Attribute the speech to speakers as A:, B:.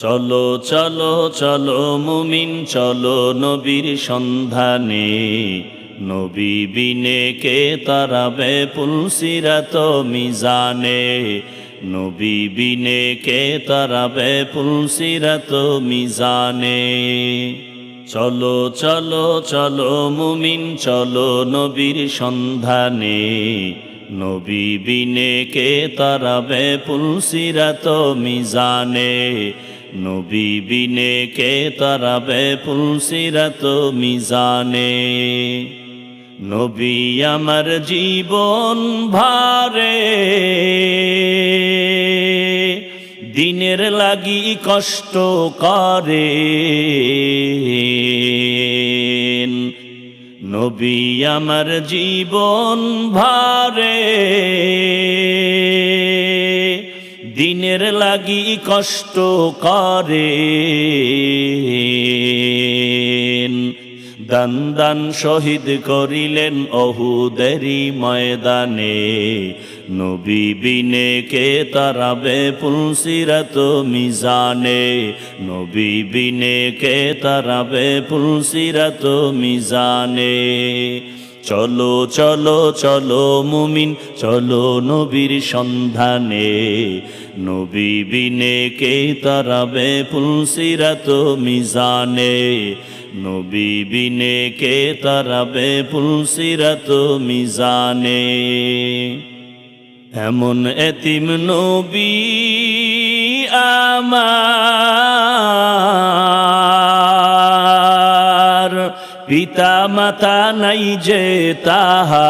A: চলো চলো চলো মুমিন, চলো নবীর সন্ধানে। নবী বিনে কে তারাবে পুলসিরাত মিজানে। নবী বিনে কে তারাবে পুলসিরাত মিজানে। চলো চলো চলো মুমিন, চলো নবীর সন্ধানে। নবী বিনে কে তারাবে পুলসিরাত মিজানে। নবী বিনে কে তারাবে পুলসিরাত মিজানে? নবী আমার জীবন ভারে। দিনের লাগি কষ্ট করে। নবী আমার জীবন ভারে। দিনের লাগি কষ্ট করে। দান দান শহীদ করিলেন অহুদেরি ময়দানে। নবী বিনে কে তারাবে পুলসিরাত মিজানে। নবী বিনে কে তারাবে পুলসিরাত মিজানে। চলো চলো চলো মুমিন, চলো নবীর সন্ধানে। নবী বিনে কে তারাবে পুলসিরাত মিজানে। নবী বিনে কে তারাবে পুলসিরাত মিজানে। এমন এতিম নবী আমার পিতা মাতা নাই যে তাহা